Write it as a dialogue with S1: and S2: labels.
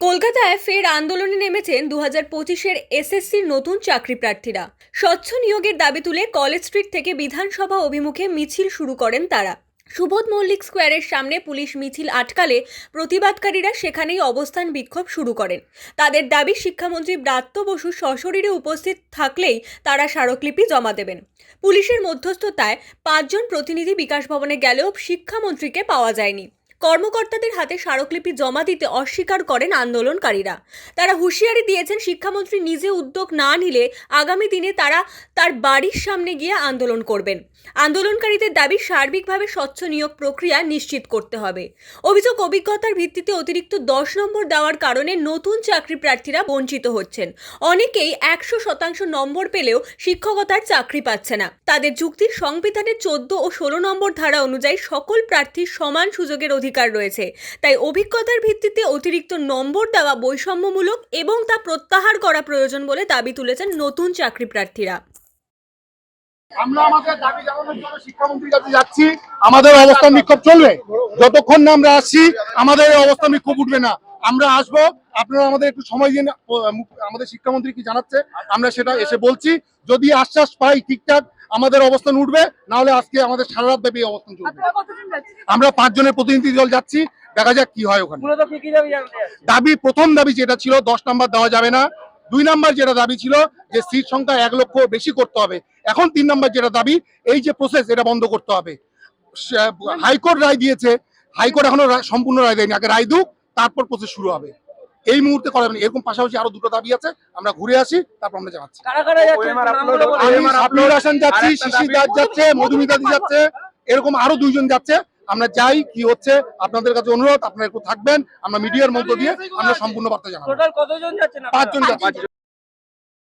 S1: কলকাতায় ফের আন্দোলনে নেমেছেন দু হাজার পঁচিশের এসএসসির নতুন চাকরি প্রার্থীরা স্বচ্ছ নিয়োগের দাবি তুলে কলেজ স্ট্রিট থেকে বিধানসভা অভিমুখে মিছিল শুরু করেন তারা। সুবোধ মল্লিক স্কোয়ারের সামনে পুলিশ মিছিল আটকালে প্রতিবাদকারীরা সেখানেই অবস্থান বিক্ষোভ শুরু করেন। তাদের দাবি, শিক্ষামন্ত্রী ব্রাত্য বসু সশরীরে উপস্থিত থাকলেই তারা স্মারকলিপি জমা দেবেন। পুলিশের মধ্যস্থতায় পাঁচজন প্রতিনিধি বিকাশ ভবনে গেলেও শিক্ষামন্ত্রীকে পাওয়া যায়নি। কর্মকর্তাদের হাতে স্মারকলিপি জমা দিতে অস্বীকার করেন আন্দোলনকারীরা। তারা হুঁশিয়ারি দিয়েছেন শিক্ষামন্ত্রী নিজে উদ্যোগ না নিলে আগামী দিনে তারা তার বাড়ির সামনে গিয়ে আন্দোলন করবেন। আন্দোলনকারীদের দাবি সার্বিকভাবে স্বচ্ছ নিয়োগ প্রক্রিয়া নিশ্চিত করতে হবে। অভিযোগ অভিজ্ঞতার ভিত্তিতে অতিরিক্ত দশ নম্বর দেওয়ার কারণে নতুন চাকরি প্রার্থীরা বঞ্চিত হচ্ছেন। অনেকেই একশো শতাংশ নম্বর পেলেও শিক্ষকতার চাকরি পাচ্ছে না। তাদের যুক্তি সংবিধানের চোদ্দ ও ষোলো নম্বর ধারা অনুযায়ী সকল প্রার্থীর সমান সুযোগের অধিকার রয়েছে। তাই অভিজ্ঞতার ভিত্তিতে অতিরিক্ত নম্বর দেওয়া বৈষম্যমূলক এবং তা প্রত্যাহার করা প্রয়োজন বলে দাবি তুলেছেন নতুন চাকরি প্রার্থীরা।
S2: আমরা আমাদের দাবি জানানোর জন্য শিক্ষামন্ত্রীর কাছে যাচ্ছি। আমাদের অবস্থান বিক্ষোভ চলবে। যতক্ষণ না আমরা আসছি, আমাদের অবস্থান বিক্ষোভ উঠবে না। আমরা আসব, আপনারা আমাদের একটু সময় দিন। আমাদের শিক্ষামন্ত্রী কি জানাচ্ছে, আমরা সেটা এসে বলছি। যদি আশ্বাস পাই ঠিকঠাক আমাদের অবস্থান উঠবে না হলে আজকে আমাদের সারা রাত ব্যাপী অবস্থান চলবে। আমরা পাঁচজনের প্রতিনিধি দল যাচ্ছি দেখা যাক কি হয় ওখানে।
S3: মূলত কি কি দাবি
S2: প্রথম দাবি যেটা ছিল দশ নাম্বার দেওয়া যাবে না। দুই নাম্বার যেটা দাবি ছিল যে সিট সংখ্যা এক লক্ষ বেশি করতে হবে। এখন তিন নাম্বার যেটা দাবি এই যে প্রসেস এটা বন্ধ করতে হবে। হাইকোর্ট রায় দিয়েছে হাইকোর্ট এখনও সম্পূর্ণ রায় দেয়নি। আগে রায় দুক তারপর প্রসেস শুরু হবে। এই মুহূর্তে করা যাবে এরকম পাশাপাশি আরও দুটো দাবি আছে। আমরা ঘুরে আসি তারপর আমরা জানাচ্ছি। আমি সাবনুর হাসান যাচ্ছি শিশির দাস যাচ্ছে মধুমিতা দি যাচ্ছে এরকম আরও দুইজন যাচ্ছে। আমরা যাই কি হচ্ছে আপনাদের কাছে অনুরোধ আপনারা একটু থাকবেন আমরা মিডিয়ার মধ্য দিয়ে আমরা সম্পূর্ণ বার্তা জানাব? পাঁচজন যাচ্ছি।